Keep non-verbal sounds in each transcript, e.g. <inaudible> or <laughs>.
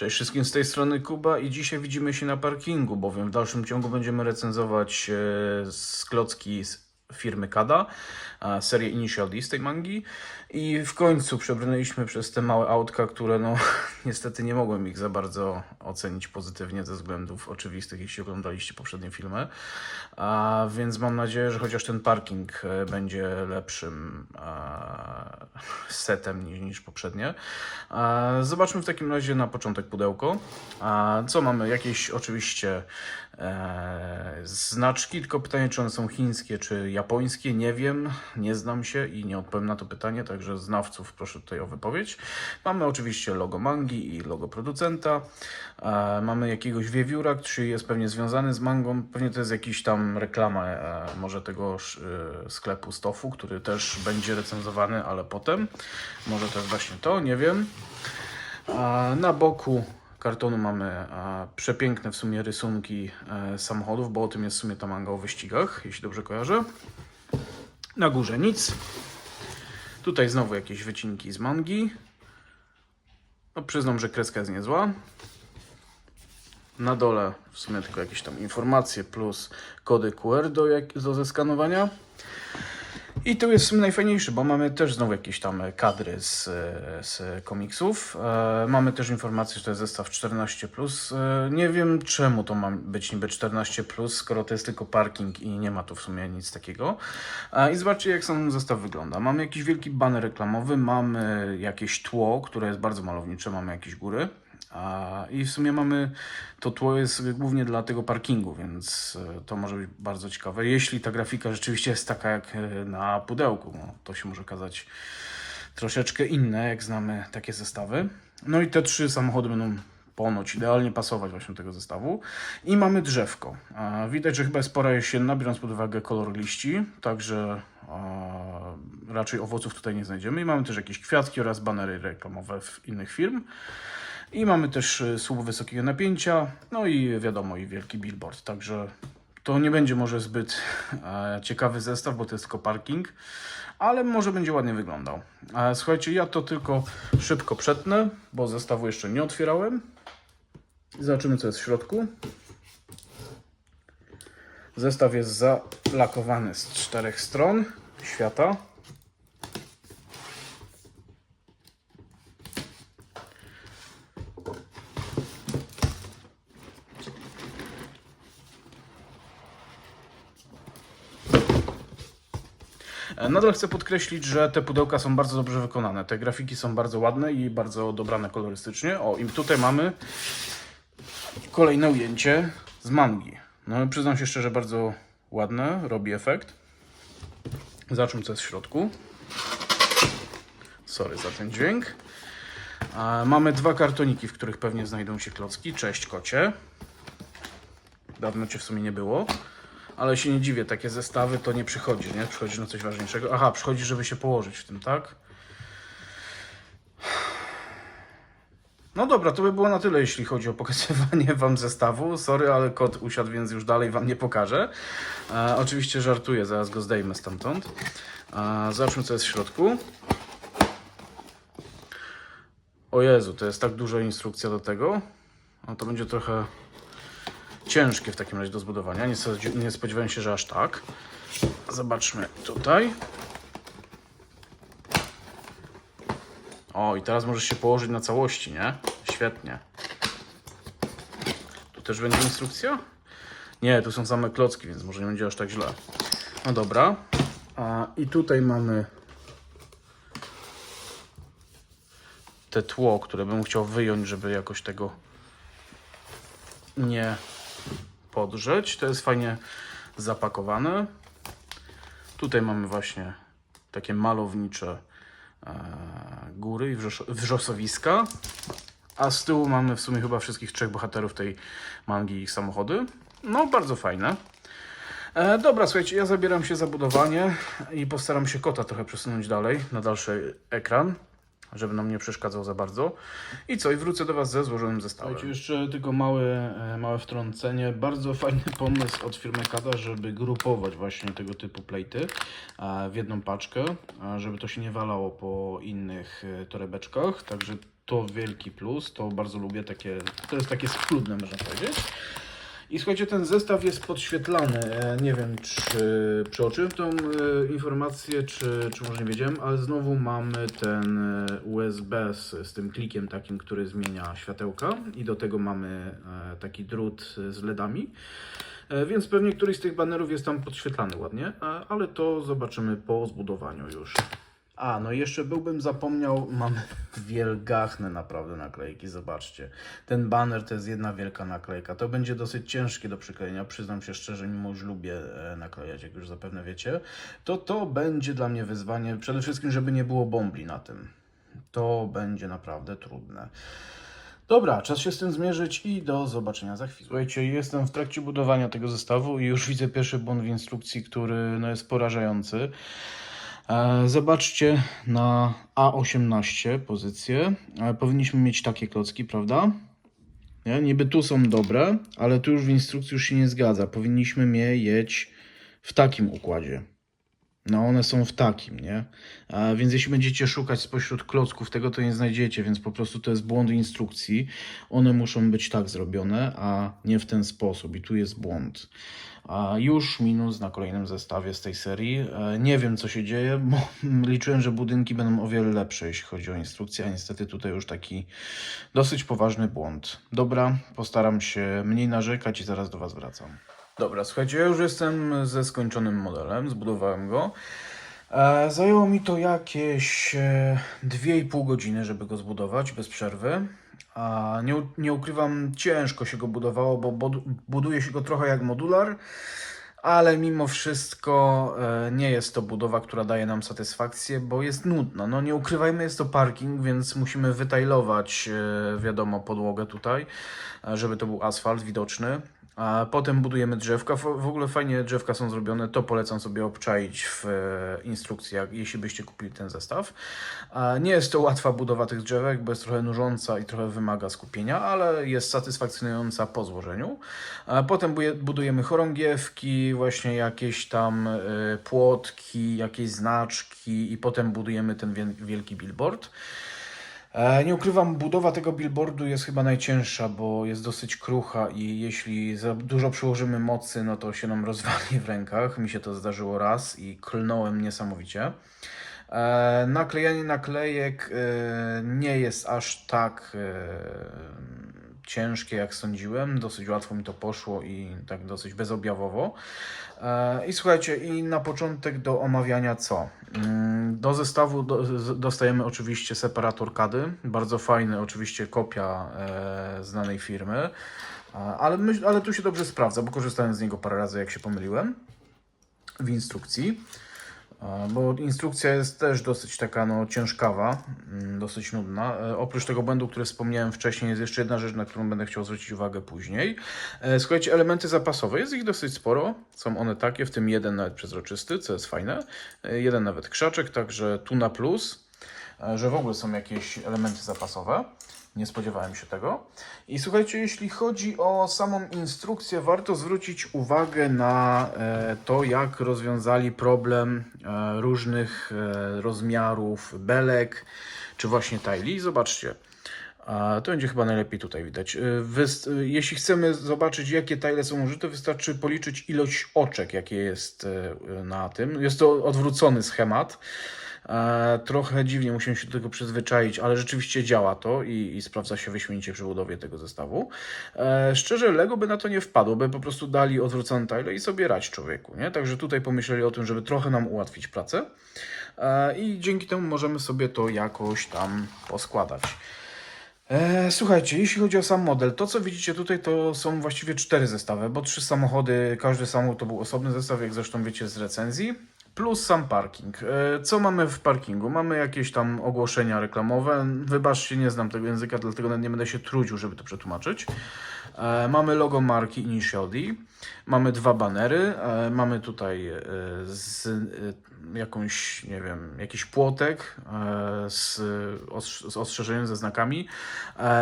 Cześć wszystkim z tej strony Kuba i dzisiaj widzimy się na parkingu, bowiem w dalszym ciągu będziemy recenzować e, sklocki z firmy Kada, serię Initial D z tej mangi i w końcu przebrnęliśmy przez te małe autka, które no <laughs> niestety nie mogłem ich za bardzo ocenić pozytywnie ze względów oczywistych, jeśli oglądaliście poprzednie filmy, a więc mam nadzieję, że chociaż ten parking e, będzie lepszym e, <laughs> setem niż, niż poprzednie. E, Zobaczmy w takim razie na początek pudełko. A Co mamy? Jakieś oczywiście e, znaczki, tylko pytanie, czy one są chińskie, czy japońskie, nie wiem, nie znam się i nie odpowiem na to pytanie, także znawców proszę tutaj o wypowiedź. Mamy oczywiście logo mangi i logo producenta. E, Mamy jakiegoś wiewióra, który jest pewnie związany z mangą, pewnie to jest jakiś tam reklama e, może tego e, sklepu Stofu, który też będzie recenzowany, ale potem. Może to jest właśnie to, nie wiem. A na boku kartonu mamy a, przepiękne w sumie rysunki e, samochodów, bo o tym jest w sumie ta manga o wyścigach, jeśli dobrze kojarzę. Na górze nic. Tutaj znowu jakieś wycinki z mangi. No, przyznam, że kreska jest niezła. Na dole w sumie tylko jakieś tam informacje plus kody QR do, do zeskanowania. I tu jest najfajniejszy, bo mamy też znowu jakieś tam kadry z, z komiksów. E, mamy też informację, że to jest zestaw 14. E, nie wiem czemu to ma być niby 14, skoro to jest tylko parking i nie ma tu w sumie nic takiego. E, I zobaczcie, jak sam zestaw wygląda. Mamy jakiś wielki baner reklamowy, mamy jakieś tło, które jest bardzo malownicze, mamy jakieś góry. A, I w sumie mamy, to tło jest głównie dla tego parkingu, więc e, to może być bardzo ciekawe. Jeśli ta grafika rzeczywiście jest taka jak e, na pudełku, no, to się może okazać troszeczkę inne, jak znamy takie zestawy. No i te trzy samochody będą ponoć idealnie pasować właśnie do tego zestawu. I mamy drzewko. Widać, że chyba jest pora jesienna, biorąc pod uwagę kolor liści, także raczej owoców tutaj nie znajdziemy. I mamy też jakieś kwiatki oraz banery reklamowe w innych firm. I mamy też y, słup wysokiego napięcia, no i wiadomo, i wielki billboard. Także to nie będzie może zbyt e, ciekawy zestaw, bo to jest tylko parking, ale może będzie ładnie wyglądał. E, słuchajcie, ja to tylko szybko przetnę, bo zestawu jeszcze nie otwierałem. Zobaczymy, co jest w środku. Zestaw jest zalakowany z czterech stron świata. Nadal chcę podkreślić, że te pudełka są bardzo dobrze wykonane. Te grafiki są bardzo ładne i bardzo dobrane kolorystycznie. O, i tutaj mamy kolejne ujęcie z mangi. No, przyznam się szczerze, bardzo ładne, robi efekt. Zobaczmy, co jest w środku. Sorry za ten dźwięk. E, Mamy dwa kartoniki, w których pewnie znajdą się klocki. Cześć, kocie. Dawno cię w sumie nie było. Ale się nie dziwię, takie zestawy to nie przychodzi, nie? Przychodzi na coś ważniejszego. Aha, przychodzi, żeby się położyć w tym, tak? No dobra, to by było na tyle, jeśli chodzi o pokazywanie <laughs> Wam zestawu. Sorry, ale kot usiadł, więc już dalej Wam nie pokażę. E, oczywiście żartuję, zaraz go zdejmę stamtąd. E, zobaczmy, co jest w środku. O Jezu, to jest tak duża instrukcja do tego. No to będzie trochę ciężkie w takim razie do zbudowania. Nie, nie spodziewałem się, że aż tak. Zobaczmy tutaj. O, i teraz możesz się położyć na całości, nie? Świetnie. Tu też będzie instrukcja? Nie, tu są same klocki, więc może nie będzie aż tak źle. No dobra. A, I tutaj mamy te tło, które bym chciał wyjąć, żeby jakoś tego nie podrzeć. To jest fajnie zapakowane. Tutaj mamy właśnie takie malownicze e, góry i wrzos- wrzosowiska. A z tyłu mamy w sumie chyba wszystkich trzech bohaterów tej mangi i ich samochody. No, bardzo fajne. E, dobra, słuchajcie, ja zabieram się za budowanie i postaram się kota trochę przesunąć dalej na dalszy ekran, żeby nam nie przeszkadzał za bardzo. I co, i wrócę do Was ze złożonym zestawem. Słuchajcie, jeszcze tylko małe, małe wtrącenie. Bardzo fajny pomysł od firmy Kada, żeby grupować właśnie tego typu plejty e, w jedną paczkę, e, żeby to się nie walało po innych e, torebeczkach. Także to wielki plus, to bardzo lubię takie, to jest takie schludne można powiedzieć. I słuchajcie, ten zestaw jest podświetlany. E, Nie wiem, czy przeoczyłem tą e, informację, czy, czy może nie wiedziałem, ale znowu mamy ten e, USB z, z tym klikiem takim, który zmienia światełka i do tego mamy taki drut z LEDami. Więc pewnie któryś z tych banerów jest tam podświetlany ładnie, ale to zobaczymy po zbudowaniu już. A, no jeszcze byłbym zapomniał, mamy <laughs> wielgachne naprawdę naklejki, zobaczcie. Ten banner to jest jedna wielka naklejka. To będzie dosyć ciężkie do przyklejenia, przyznam się szczerze, mimo że lubię e, naklejać, jak już zapewne wiecie. To to będzie dla mnie wyzwanie, przede wszystkim, żeby nie było bombli na tym. To będzie naprawdę trudne. Dobra, czas się z tym zmierzyć i do zobaczenia za chwilę. Słuchajcie, jestem w trakcie budowania tego zestawu i już widzę pierwszy błąd w instrukcji, który no, jest porażający. E, Zobaczcie na A18 pozycję. E, Powinniśmy mieć takie klocki, prawda? Nie? Niby tu są dobre, ale tu już w instrukcji już się nie zgadza. Powinniśmy mieć w takim układzie. No one są w takim, nie? A więc jeśli będziecie szukać spośród klocków tego, to nie znajdziecie, więc po prostu to jest błąd instrukcji. One muszą być tak zrobione, a nie w ten sposób. I tu jest błąd. A już minus na kolejnym zestawie z tej serii. E, Nie wiem, co się dzieje, bo <laughs> liczyłem, że budynki będą o wiele lepsze, jeśli chodzi o instrukcję, a niestety tutaj już taki dosyć poważny błąd. Dobra, postaram się mniej narzekać i zaraz do Was wracam. Dobra, słuchajcie, ja już jestem ze skończonym modelem, zbudowałem go. E, zajęło mi to jakieś e, 2,5 godziny, żeby go zbudować bez przerwy. A nie, nie ukrywam, ciężko się go budowało, bo buduje się go trochę jak modular, ale mimo wszystko e, nie jest to budowa, która daje nam satysfakcję, bo jest nudna. No nie ukrywajmy, jest to parking, więc musimy wytajlować, e, wiadomo, podłogę tutaj, e, żeby to był asfalt widoczny. A potem budujemy drzewka. W ogóle fajnie drzewka są zrobione. To polecam sobie obczaić w e, instrukcjach, jeśli byście kupili ten zestaw. Nie jest to łatwa budowa tych drzewek, bo jest trochę nużąca i trochę wymaga skupienia, ale jest satysfakcjonująca po złożeniu. Potem budujemy chorągiewki, właśnie jakieś tam e, płotki, jakieś znaczki i potem budujemy ten wiel- wielki billboard. E, Nie ukrywam, budowa tego billboardu jest chyba najcięższa, bo jest dosyć krucha i jeśli za dużo przyłożymy mocy, no to się nam rozwali w rękach. Mi się to zdarzyło raz i klnąłem niesamowicie. E, Naklejanie naklejek e, nie jest aż tak ciężkie, jak sądziłem. Dosyć łatwo mi to poszło i tak dosyć bezobjawowo. E, I słuchajcie, i na początek do omawiania co? Mm, Do zestawu dostajemy oczywiście separator kady. Bardzo fajny, oczywiście kopia e, znanej firmy. E, Ale, myśl, ale tu się dobrze sprawdza, bo korzystałem z niego parę razy, jak się pomyliłem w instrukcji. Bo instrukcja jest też dosyć taka no, ciężkawa, mm, dosyć nudna. E, Oprócz tego błędu, który wspomniałem wcześniej, jest jeszcze jedna rzecz, na którą będę chciał zwrócić uwagę później. E, Słuchajcie, elementy zapasowe, jest ich dosyć sporo. Są one takie, w tym jeden nawet przezroczysty, co jest fajne. E, Jeden nawet krzaczek, także tu na plus, że w ogóle są jakieś elementy zapasowe. Nie spodziewałem się tego. I słuchajcie, jeśli chodzi o samą instrukcję, warto zwrócić uwagę na e, to, jak rozwiązali problem e, różnych e, rozmiarów belek, czy właśnie tajli. Zobaczcie. To będzie chyba najlepiej tutaj widać. Jeśli chcemy zobaczyć, jakie tajle są użyte, wystarczy policzyć ilość oczek, jakie jest na tym. Jest to odwrócony schemat. E, Trochę dziwnie musimy się do tego przyzwyczaić, ale rzeczywiście działa to i, i sprawdza się wyśmienicie przy budowie tego zestawu. E, Szczerze, Lego by na to nie wpadło, by po prostu dali odwrócone tile i sobie rać człowieku, nie? Także tutaj pomyśleli o tym, żeby trochę nam ułatwić pracę E, i dzięki temu możemy sobie to jakoś tam poskładać. Słuchajcie, jeśli chodzi o sam model, to co widzicie tutaj to są właściwie cztery zestawy, bo trzy samochody, każdy samochód to był osobny zestaw, jak zresztą wiecie z recenzji, plus sam parking. E, co mamy w parkingu? Mamy jakieś tam ogłoszenia reklamowe, wybaczcie, nie znam tego języka, dlatego nie będę się trudził, żeby to przetłumaczyć. E, mamy logo marki Initial mamy dwa banery, e, mamy tutaj z jakąś, nie wiem, jakiś płotek z, z ostrzeżeniem, ze znakami.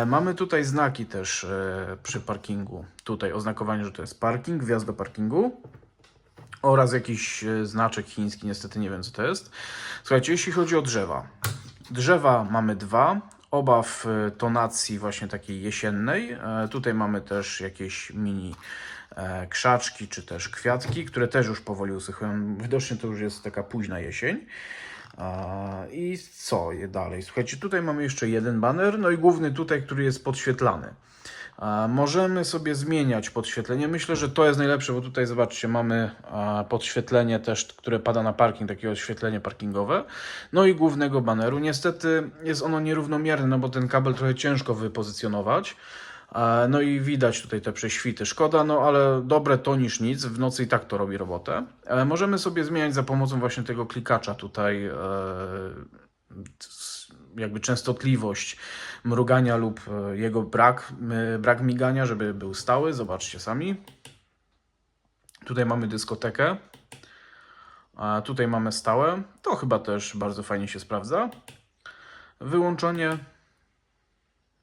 Mamy tutaj znaki też przy parkingu. Tutaj oznakowanie, że to jest parking, wjazd do parkingu. Oraz jakiś e, znaczek chiński, niestety nie wiem co to jest. Słuchajcie, jeśli chodzi o drzewa. Drzewa mamy dwa. Oba w e, tonacji właśnie takiej jesiennej. E, Tutaj mamy też jakieś mini krzaczki, czy też kwiatki, które też już powoli usychają. Widocznie to już jest taka późna jesień. I co dalej? Słuchajcie, tutaj mamy jeszcze jeden baner, no i główny tutaj, który jest podświetlany. Możemy sobie zmieniać podświetlenie. Myślę, że to jest najlepsze, bo tutaj zobaczcie, mamy podświetlenie też, które pada na parking, takie oświetlenie parkingowe. No i głównego baneru. Niestety jest ono nierównomierne, no bo ten kabel trochę ciężko wypozycjonować. No i widać tutaj te prześwity. Szkoda, no ale dobre to niż nic. W nocy i tak to robi robotę. E, Możemy sobie zmieniać za pomocą właśnie tego klikacza tutaj e, jakby częstotliwość mrugania lub e, jego brak, e, brak migania, żeby był stały. Zobaczcie sami. Tutaj mamy dyskotekę. A tutaj mamy stałe. To chyba też bardzo fajnie się sprawdza. Wyłączenie.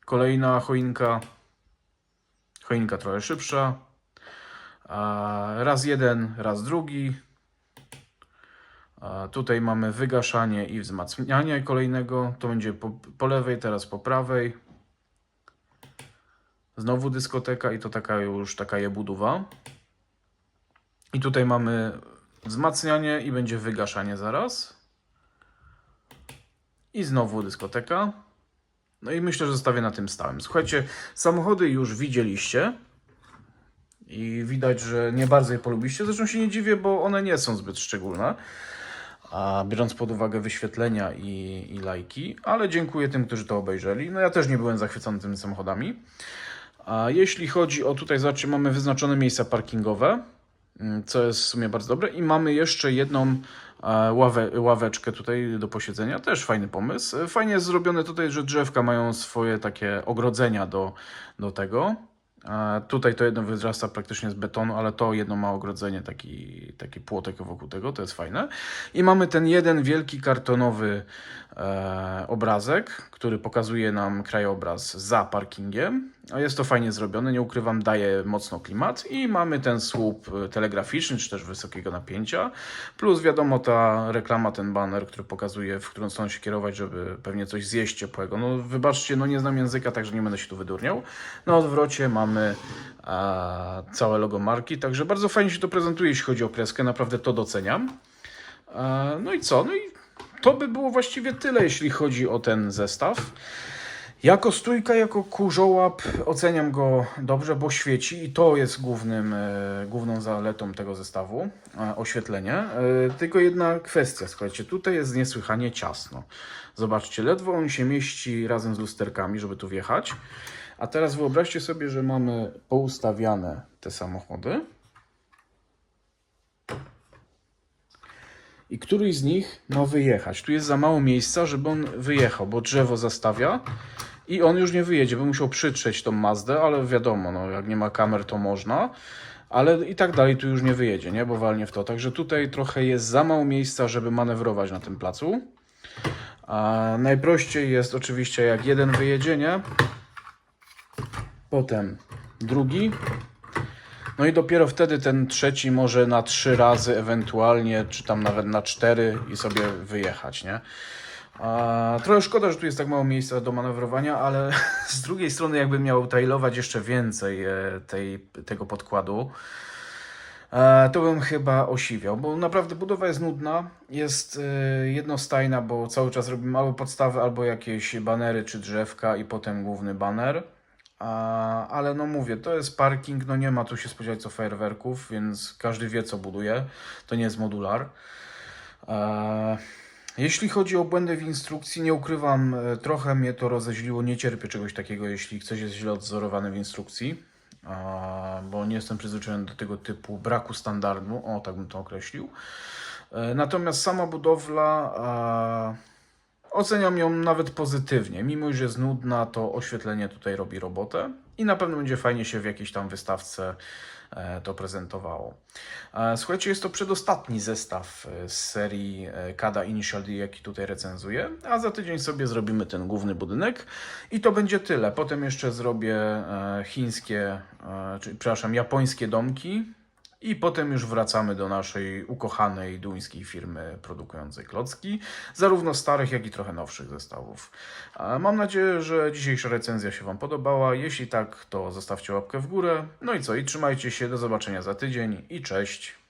Kolejna choinka. Choinka trochę szybsza. Raz jeden, raz drugi. Tutaj mamy wygaszanie i wzmacnianie kolejnego. To będzie po, po lewej, teraz po prawej. Znowu dyskoteka i to taka już taka jebudowa. I tutaj mamy wzmacnianie i będzie wygaszanie zaraz. I znowu dyskoteka. No i myślę, że zostawię na tym stałym. Słuchajcie, samochody już widzieliście. I widać, że nie bardzo je polubiliście. Zresztą się nie dziwię, bo one nie są zbyt szczególne. Biorąc pod uwagę wyświetlenia i, i lajki, ale dziękuję tym, którzy to obejrzeli. No ja też nie byłem zachwycony tymi samochodami. A jeśli chodzi o tutaj, zobaczcie, mamy wyznaczone miejsca parkingowe, mm, co jest w sumie bardzo dobre. I mamy jeszcze jedną e, ławę, ławeczkę tutaj do posiedzenia. Też fajny pomysł. E, Fajnie jest zrobione tutaj, że drzewka mają swoje takie ogrodzenia do, do tego. Tutaj to jedno wyrasta praktycznie z betonu, ale to jedno ma ogrodzenie, taki, taki płotek wokół tego, to jest fajne. I mamy ten jeden wielki kartonowy e, obrazek, który pokazuje nam krajobraz za parkingiem. A Jest to fajnie zrobione, nie ukrywam, daje mocno klimat. I mamy ten słup e, telegraficzny, czy też wysokiego napięcia. Plus wiadomo ta reklama, ten banner, który pokazuje, w którą stronę się kierować, żeby pewnie coś zjeść ciepłego. No wybaczcie, no nie znam języka, także nie będę się tu wydurniał. Na odwrocie mamy e, całe logo marki, także bardzo fajnie się to prezentuje, jeśli chodzi o kreskę, naprawdę to doceniam. E, no i co? No i to by było właściwie tyle, jeśli chodzi o ten zestaw. Jako stójka, jako kurzołap oceniam go dobrze, bo świeci i to jest głównym, e, główną zaletą tego zestawu, e, oświetlenie. E, tylko jedna kwestia, słuchajcie, tutaj jest niesłychanie ciasno. Zobaczcie, ledwo on się mieści razem z lusterkami, żeby tu wjechać. A teraz wyobraźcie sobie, że mamy poustawiane te samochody. I któryś z nich ma wyjechać. Tu jest za mało miejsca, żeby on wyjechał, bo drzewo zastawia i on już nie wyjedzie, by musiał przytrzeć tą Mazdę, ale wiadomo, no, jak nie ma kamer, to można. Ale i tak dalej tu już nie wyjedzie, nie? Bo walnie w to. Także tutaj trochę jest za mało miejsca, żeby manewrować na tym placu. A najprościej jest oczywiście jak jeden wyjedzie, nie? Potem drugi. No i dopiero wtedy ten trzeci może na trzy razy ewentualnie, czy tam nawet na cztery i sobie wyjechać, nie? A, trochę szkoda, że tu jest tak mało miejsca do manewrowania, ale <laughs> z drugiej strony jakbym miał tailować jeszcze więcej e, tej, tego podkładu, e, to bym chyba osiwiał, bo naprawdę budowa jest nudna, jest e, jednostajna, bo cały czas robimy albo podstawy, albo jakieś banery czy drzewka i potem główny baner. Ale no mówię, to jest parking, no nie ma tu się spodziewać co fajerwerków, więc każdy wie co buduje. To nie jest modular. Jeśli chodzi o błędy w instrukcji, nie ukrywam, e, trochę mnie to rozeźliło. Nie cierpię czegoś takiego, jeśli coś jest źle odzorowane w instrukcji, bo nie jestem przyzwyczajony do tego typu braku standardu, o tak bym to określił. E, Natomiast sama budowla, oceniam ją nawet pozytywnie. Mimo, że jest nudna, to oświetlenie tutaj robi robotę i na pewno będzie fajnie się w jakiejś tam wystawce e, to prezentowało. E, Słuchajcie, jest to przedostatni zestaw e, z serii Kada Initial D, jaki tutaj recenzuję, a za tydzień sobie zrobimy ten główny budynek i to będzie tyle. Potem jeszcze zrobię chińskie, czy, przepraszam, japońskie domki i potem już wracamy do naszej ukochanej duńskiej firmy produkującej klocki, zarówno starych, jak i trochę nowszych zestawów. Mam nadzieję, że dzisiejsza recenzja się Wam podobała. Jeśli tak, to zostawcie łapkę w górę. No i co, i trzymajcie się, do zobaczenia za tydzień i cześć.